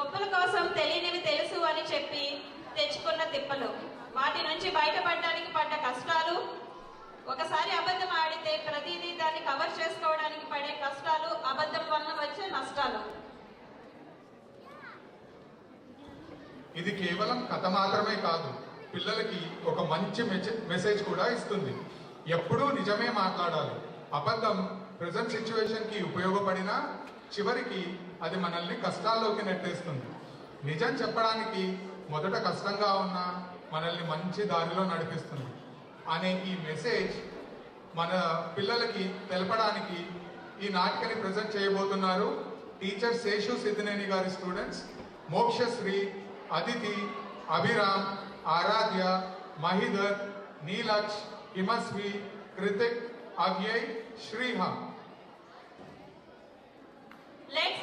గొప్పల కోసం తెలియనివి తెలుసు అని చెప్పి తెచ్చుకున్న తిప్పలు. వాటి నుంచి బయటపడడానికి పడ్డ కష్టాలు ఒకసారి అబద్ధం ఆడితే ప్రతిదీ దాన్ని కవర్ చేసుకోవడానికి పడే కష్టాలు అబద్ధం వలన వచ్చే నష్టాలు. ఇది కేవలం కథ మాత్రమే కాదు పిల్లలకి ఒక మంచి మెసేజ్ కూడా ఇస్తుంది. ఎప్పుడూ నిజమే మాట్లాడాలి. అబద్ధం ప్రజెంట్ సిచ్యువేషన్కి ఉపయోగపడినా చివరికి అది మనల్ని కష్టాల్లోకి నెట్టేస్తుంది. నిజం చెప్పడానికి మొదట కష్టంగా ఉన్నా మనల్ని మంచి దారిలో నడిపిస్తుంది. అనే ఈ మెసేజ్ మన పిల్లలకి తెలపడానికి ఈ నాటికని ప్రజెంట్ చేయబోతున్నారు టీచర్ శేషు సిద్ధినేని గారి students Mokshasri Aditi Abhiram Aaradhya Mahidhar Neelaksh Himasvi Kritik Avyay Sriha. Let's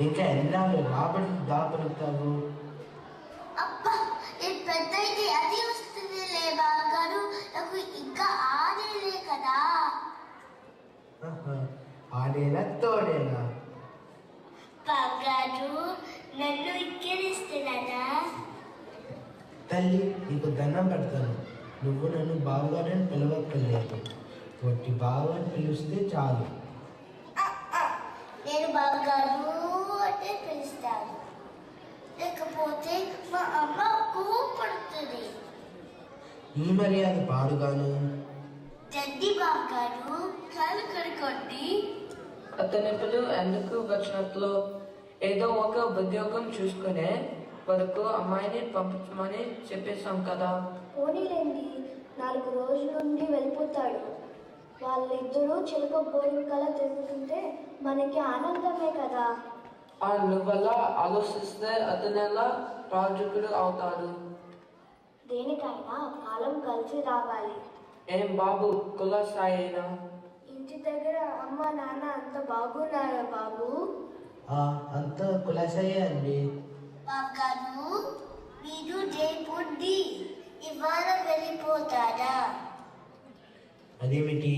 ఇంకా ఎన్నాళ్ళు రాబడి దాపలుతావు అబ్బా ఈ అది నాకు ఇంకా ఆడేలే కదా. తోడేలా? నన్ను తల్లి నీకు దండం పెడతాను. నువ్వు నన్ను బావగారని పిలవక్కర్లేదు. ఒట్టి బావ అని పిలిస్తే చాలు. నేను బావగారు అంటే పిలుస్తాను. లేకపోతే మా అమ్మ కోపడుతుంది. ఈ మర్యాద పాడుగాను. జడ్డి బావగారు కాలు కడుకోండి అతని పిల్లలు ఎందుకు వచ్చినట్లు? ఏదో ఒక ఉద్యోగం చూసుకునే వరకు అమ్మాయిని పంపించమని చెప్పేశాం కదా. పోనీలేండి. నాలుగు రోజుల నుండి వెళ్ళిపోతాడు. వాళ్ళిద్దరూ చిలక పోలికల తిరుగుతుంటే మనకి ఆనందమే కదా. ఆ నువ్వెల ఆలోచిస్తే అతను ఎలా రాజుకుడు అవుతాడు? దేనికైనా కాలం కలిసి రావాలి. ఏం బాబు కులసాయినా ఇంటి దగ్గర అమ్మ నాన్న అంత బాగున్నారా బాబు? ఆ, అంతా కులాసయ్యే అండి. బావగారు మీరు రేపు ఇవాళ వెళ్ళిపోతారా? అదేమిటి?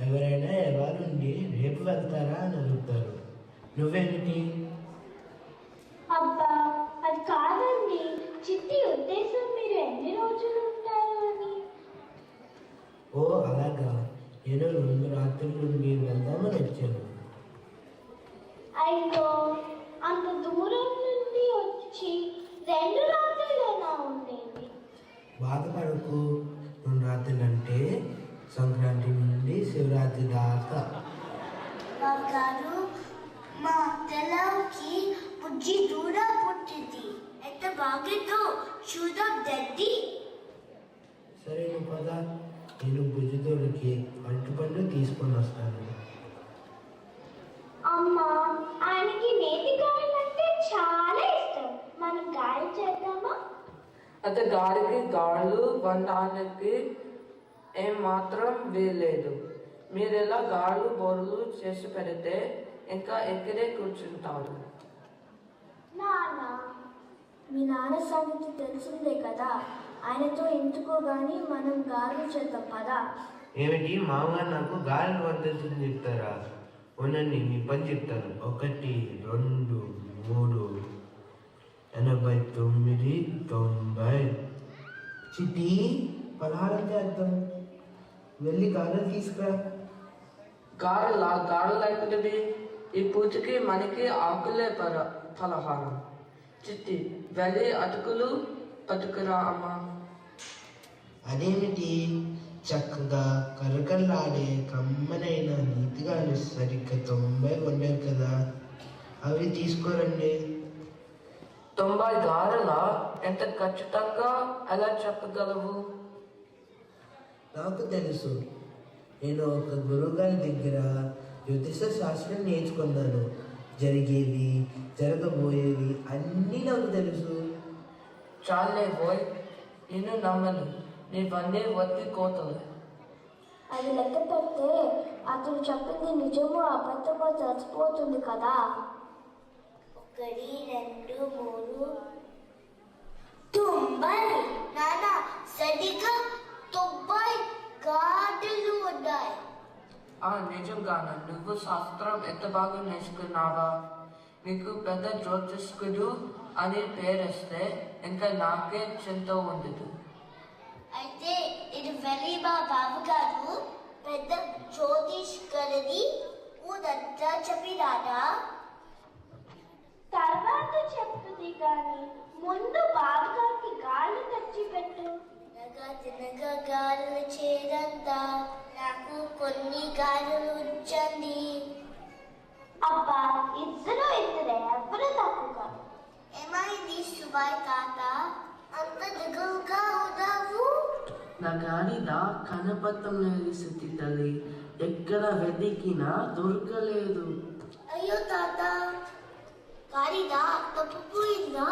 ఎవరైనా ఎవరుండి రేపు వెళ్తారా అని అడుగుతారు. నువ్వేమిటి? అబ్బా అది కాదండి. చిట్టి ఉద్దేశం మీరు ఎన్ని రోజులు ఉంటారు అని. ఓ అలాగా. నేను రెండు రాత్రుల నుండి వెళ్దామని వచ్చాను అయ్యో అంత దూరం నుండి వచ్చి రెండు రాత్రులేనా ఉండేది బాధపడకు రెండు రాత్రులు అంటే సంక్రాంతి నుండి శివరాత్రి దాకా బావగారు మా తెల్లకి బుజ్జి దూడ పుట్టింది. ఎంత బాగుందో చూద్దాం దడ్డి సరే నువ్వు పద. నేను భుజతోడికి అరటిపండు తీసుకొని వస్తాను. అమ్మా ఆయనకి నేతి గారెలంటే చాలా ఇష్టం. మనం గారెలు చేద్దామా? అత గారికి గాళ్ళు వండడానికి ఏం మాత్రం వీల్లేదు. మీరు ఇలా గాళ్ళు బోర్లు చేసి పెడితే ఇంకా ఇక్కడే కూర్చుంటారు. నాన్న మీ నాన్న సంగతి తెలిసిందే కదా. ఆయనతో ఎందుకో గాని మనం గారెలు చేద్దాం పదా. ఏమిటి? మామగారు నాకు గాలి వందని చెప్తారా? ఉండండి మీ పని చెప్తాను. ఒకటి రెండు మూడు ఎనభై తొమ్మిది తొంభై. చిట్టి పదహారం చేద్దాం. వెళ్ళి గాలి తీసుకురా. గారెల? గారెలు ఎక్కడివి ఈ పూజకి మనకి ఆకులే పర పలహారం చిట్టి వెళ్ళి అటుకులు పట్టుకురా అమ్మా. అదేమిటి? చక్కగా కరకల్లాడే కమ్మనైన నీతిగాలు సరిగ్గా తొంభై వండారు కదా. అవి తీసుకోరండి. తొంభై గారెల ఎంత ఖచ్చితంగా ఎలా చెప్పగలవు? నాకు తెలుసు. నేను ఒక గురువుగారి దగ్గర జ్యోతిష శాస్త్రం నేర్చుకున్నాను. జరిగేవి జరగబోయేవి అన్నీ నాకు తెలుసు. చాలే బోయ్ నిన్ను నమ్మను. నీవన్నీ వత్తి కోతలు. అది లెక్క పెడితే అతను చెప్పింది నిజమో అబద్ధమో తెలిసిపోతుంది కదా. ఒకటి రెండు మూడు. తొంభై! నాన్న సరిగ్గా తొంభై గాడులు ఉన్నాయి. ఆ నిజంగానా నువ్వు శాస్త్రం ఎంత బాగా నేర్చుకున్నావా? నీకు పెద్ద జ్యోతిష్కుడు అని పేరేస్తే ఇంకా నాకే చింత ఉండదు అయితే ఇది వెళ్ళి మా బాబుగారు పెద్ద జ్యోతిష్ గలది ఊదంతా చెప్పినాడా? తర్వాత చెప్తుంది కానీ ముందు బావగారికి గాలి తెచ్చిపెట్టు. తినగా తినగా గాలులు చేరంతా. నాకు కొన్ని గాలులు ఉంచండి. అబ్బా ఇద్దరు ఇద్దరే ఎవరు తక్కువ ఏమైంది సుబాయ్ తాత? అంత దిగులుగా ఉన్నావు? నా గాడిద కనపడటం లేదు సిద్ధి తల్లి ఎక్కడ వెతికినా దొరకలేదు. అయ్యో తాత గాడిదా తప్పిపోయిందా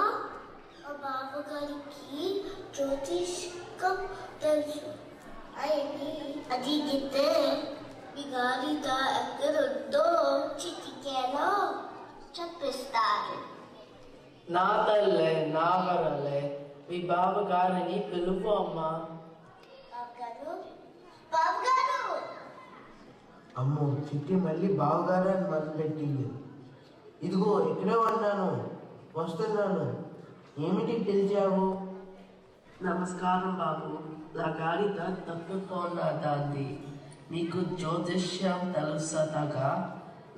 మా బావగారికి జ్యోతిష్కం తెలుసు. అయ్యి అది గితే మీ గాడిద ఎక్కడుందో చిటికేలో చెప్పిస్తారు. నా తల్లే నా వరలే మీ బావగారిని పిలుపు అమ్మా. అమ్మో చిట్టి మళ్ళీ బావగారు అని మొదలుపెట్టింది ఇదిగో ఇక్కడే ఉన్నాను వస్తున్నాను. ఏమిటి పిలిచావు నమస్కారం బాబు. నా గాడిద తప్పుకోన్నదాన్ని నీకు జ్యోతిష్యం తెలుసదగా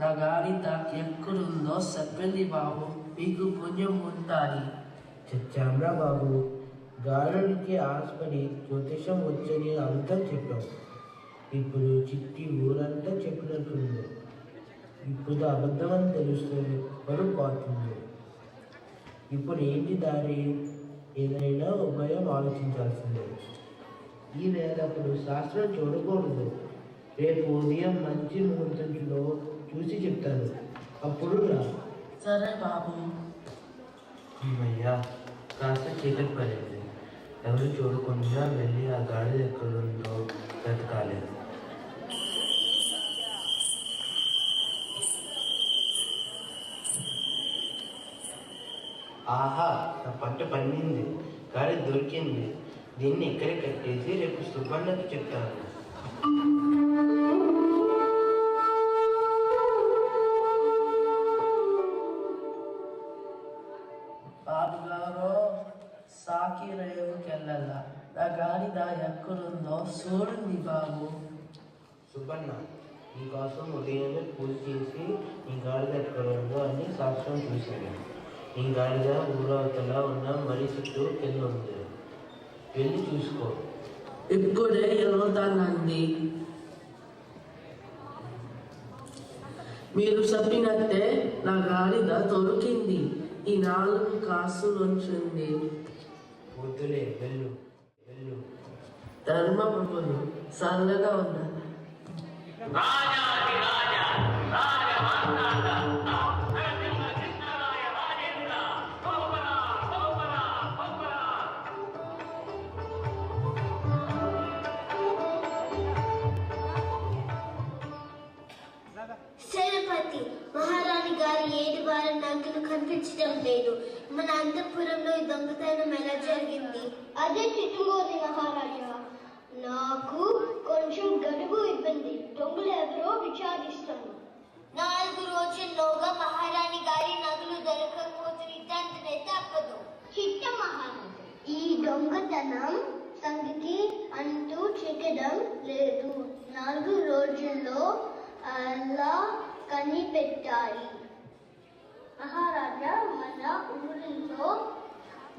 నా గాడిద ఎక్కడుందో చెప్పింది బాబు. మీకు పుణ్యం ఉంటుంది చచ్చాంరా బాబు. గాలుడికి ఆశపడి జ్యోతిషం వచ్చని అంతా చెప్పాం ఇప్పుడు చిట్టి ఊరంతా చెప్పినట్టుంది. ఇప్పుడు అబద్ధం అని తెలుస్తుంది. పరుగు పోతుంది ఇప్పుడు ఏంటి దారి? ఏదైనా ఉభయం ఆలోచించాల్సిందే. ఈ వేళప్పుడు శాస్త్రం చూడకూడదు. రేపు ఉదయం మంచి ముహూర్తంలో చూసి చెప్తాను అప్పుడు రా. సరే బాబు. అయ్యా కాస్త చీకటి పడింది. ఎవరు చూడకుండా వెళ్ళి ఆ గాడి ఎక్కడుందో వెతకాలి. ఆహా నా పంట పండింది గాడి దొరికింది. దీన్ని ఇక్కడే కట్టేసి రేపు సుబ్బన్నకి చెప్తాను. బాబు గారు సాకి రేవుకెళ్ళాల నా గాడిద ఎక్కడుందో చూడండి బాబు. సుబ్బన్న నీకోసం ఉదయమే పూజ చేసి నీ గాడిద ఎక్కడ ఉందో అని శాస్త్రం చూశాను నీ గాడిద ఊరవతల ఉన్న మడి చుట్టూ కింద ఉంది. వెళ్ళి చూసుకో. ఇప్పుడే వెళ్తానండి మీరు చెప్పినట్టే నా గాడిద దొరికింది ఈ నాలుగు కాసులు ఉంచింది వద్దులే వెళ్ళు వెళ్ళు. ధర్మపురులు చల్లగా ఉన్నారు సేనపతి కనిపించడం లేదు. మన అంతఃపురంలో ఈ దొంగతనం ఎలా జరిగింది? అదే చిట్టుమోది మహారాజా. నాకు కొంచెం గడువు ఇవ్వండి దొంగలు ఎవరో విచారిస్తాను నాలుగు రోజుల్లోగా మహారాణి గారి నగలు దొరకకపోతే ఇదంతనే తప్పదు చిట్ట మహారాజా. ఈ దొంగతనం సంగతి అంటూ చిక్కడం లేదు. నాలుగు రోజుల్లో అలా కనిపెట్టాలి మహారాజా మన ఊరిలో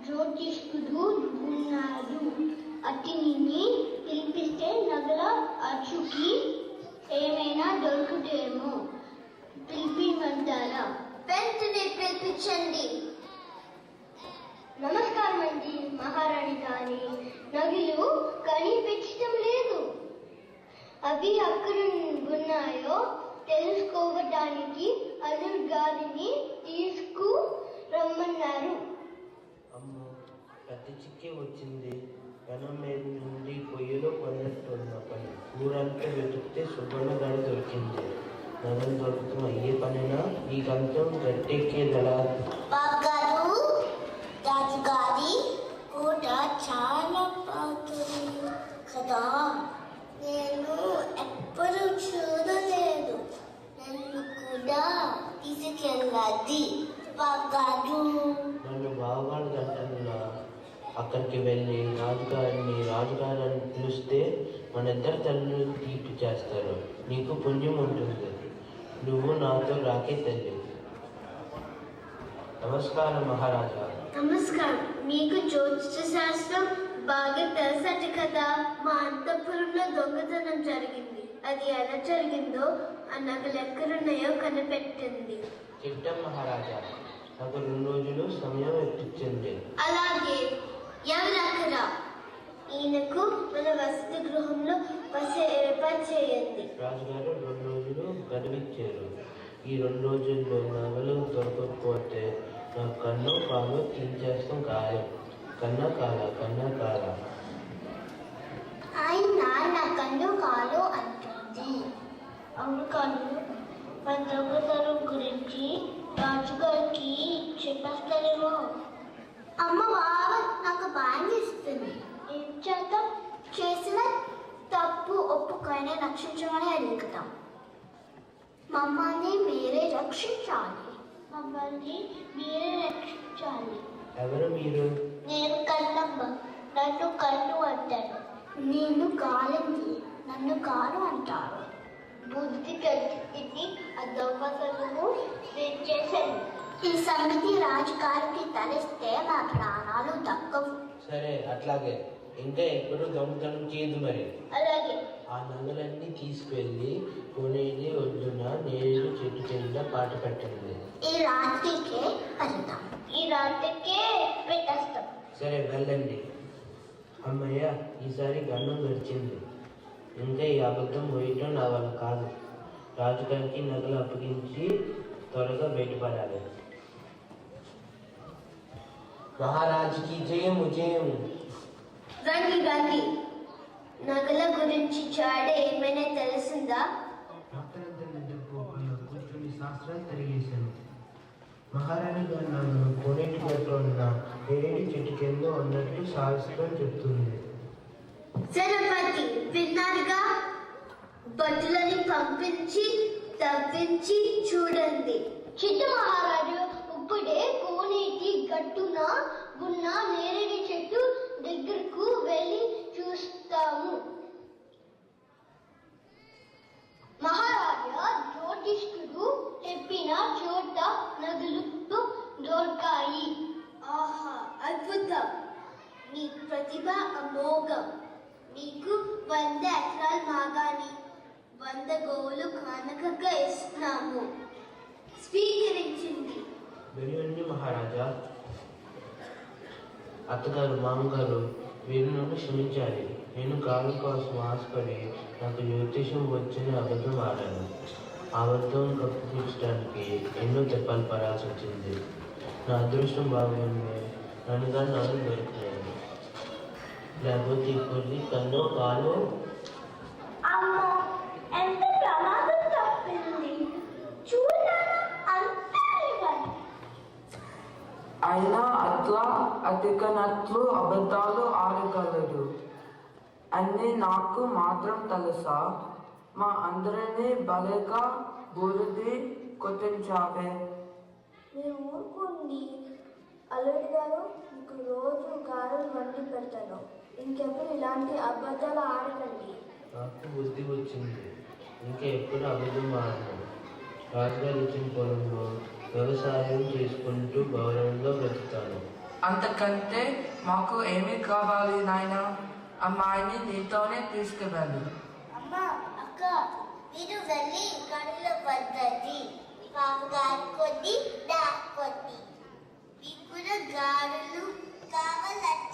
జ్యోతిష్కుడు ఉన్నాడు. అతిని పిలిపిస్తే నగల అచ్చుకి ఏమైనా దొరుకుతేమో పిలిపిమంటారా? వెంటనే పిలిపించండి. నమస్కారం అండి మహారాణి గారి. నగులు కనిపించడం లేదు. అవి అక్కడ ఉన్నాయో తెలుసుకోవడానికి అల్లుడు గారిని తీసుకు రమ్మన్నారు అమ్మో పెద్ద చిక్కే వచ్చింది. పెనం మీద నుండి పొయ్యిలో పడినట్టున్న పని. ఊరంతా వెతికితే సుబ్బన్న గాడి దొరికింది. నగలు దొరకటం అయ్యే పనినా ఈ గంతం గట్టెక్కేదలా బాగారు రాజుగారి కోట చాలా బాగుంది కదా నేను ఎప్పుడు చూడలేదు నన్ను కూడా తీసుకెళ్ళది బాగారు నన్ను బావగాడు గంటల్లో అక్కడికి వెళ్ళి రాజుగారిని రాజుగారు అని పిలిస్తే మన ఇద్దరు తల్లులు తీపి చేస్తారు. నీకు పుణ్యం ఉంటుంది. నువ్వు నాతో రాకే తల్లి. నమస్కారం మహారాజా. నమస్కారం. మీకు జ్యోతిష శాస్త్రం బాగా తెలుసట కదా? మా అంతఃపురంలో దొంగతనం జరిగింది. అది ఎలా జరిగిందో ఆ నగలు ఎక్కడున్నాయో కనిపెట్టింది. చిట్టం మహారాజా. నాకు రెండు రోజులు సమయం ఇప్పించింది అలాగే ఎవరక్కడ ఈయనకు మన వసతి గృహంలో బస ఏర్పాటు చేయండి. రాజుగారు రెండు రోజులు గడువిచ్చారు. ఈ రెండు రోజుల్లో నగలు దొరకకపోతే నా కన్ను పాలు తీయించేస్తాం ఖాయం కన్నా కాల కన్నా కాల. ఆయన నా కన్ను కాలు అంటుంది. అవును మన దొంగతనం గురించి రాజుగారికి చెప్పేస్తారేమో. అమ్మ బావ నాకు భయం ఇస్తుంది. ఏం చేద్దాం? చేసిన తప్పు ఒప్పుకొని రక్షించమని అడుగుతాం. మమ్మల్ని మీరే రక్షించాలి. మమ్మల్ని మీరే రక్షించాలి. ఎవరు మీరు? నేను కన్నమ్మ. నన్ను కన్ను అంటారు. నేను కాలంది నన్ను కాలు అంటారు. బుద్ధి కలిసి ఆ దొంగతనము చేశాను ఈ సంగతి రాజుగారికి తెలిస్తే మా ప్రాణాలు దక్కవు సరే అట్లాగే. ఇంకా ఎప్పుడు దొంగతనం చేయదు మరి. అలాగే. ఆ నగలన్నీ తీసుకువెళ్ళి కొనేది ఒడ్డున నేరేడు చెట్టు కింద పాట పెట్టండి ఈ రాత్రికే వెళ్తాం ఈ రాత్రికే పెట్టేస్తాం. సరే వెళ్ళండి. అమ్మయ్య ఈసారి గన్నం గడిచింది ఇంకా ఈ అబద్ధం పోయటం నా వల్ల కాదు. రాజుగారికి నగలు అప్పగించి త్వరగా బయటపడాలి. మహారాజుకి జయము జయము. రండి రండి. నగల గురించి చాడ ఏమైనా తెలిసిందా? కూర్చొని శాస్త్రాలు తిరిగేశాను మహారాణి గారు నన్ను కోనేటి గట్టు ఉన్న ఏడి చెట్టు కింద ఉన్నట్టు శాస్త్రం చెప్తుంది. సెనపతి విన్నారుగా? భటులని పంపించి తవ్వించి చూడండి. చిట్ట మహారాజు ఇప్పుడే కోనేటి గట్టున ఉన్న నేరేడు చెట్టు దగ్గరకు వెళ్ళి చూస్తాము. మహారాజా జ్యోతిష్కుడు చెప్పిన చోట నదులు దొరకాయి. ఆహా అద్భుతం. మీ ప్రతిభ అమోఘం. మీకు వంద ఎకరాలు మాగాని వంద గోవులు కానుకగా ఇస్తున్నాము. స్వీకరించింది. వెళ్ళండి మహారాజా అత్తగారు మామగారు వీరు నన్ను క్షమించాలి. నేను కాలం కోసం ఆశపడి నాకు జ్యోతిషం వచ్చిన అబద్ధం ఆడాను. ఆ అబద్ధం కప్పించడానికి ఎన్నో తెప్పాలు పడాల్సి వచ్చింది. నా అదృష్టం బాగుంది. నన్ను కానీ నాకు దొరికినాయి లేకపోతే ఇప్పుడు కన్ను కాలు అయినా అట్లా అతికనట్లు అబద్ధాలు ఆడగలడు అన్ని నాకు మాత్రం తెలుసా? మా అందరినీ బలేగా బురిది కొట్టించావే. మీరు ఊరుకోండి. అల్లుడి గారు మీకు రోజు గారెలు వండి పెడతాను. ఇంకెప్పుడు ఇలాంటి అబద్ధాలు ఆడకండి. నాకు బుద్ధి వచ్చింది. ఇంకా ఎప్పుడు అబద్ధం ఆడను. రాజుగారు ఇచ్చిన పొలంలో వ్యవసాయం చేసుకుంటూ భవనంలో బ్రతుకుతాను. అంతకంటే మాకు ఏమి కావాలి నాయన? అమ్మాయిని నీతోనే తీసుకువెళ్ళు అమ్మా అక్క మీరు వెళ్ళి కడుల పద్ధతి పాము గారుకొద్ది దాక్కొద్ది ఇప్పుడు గారులు కావాలంటే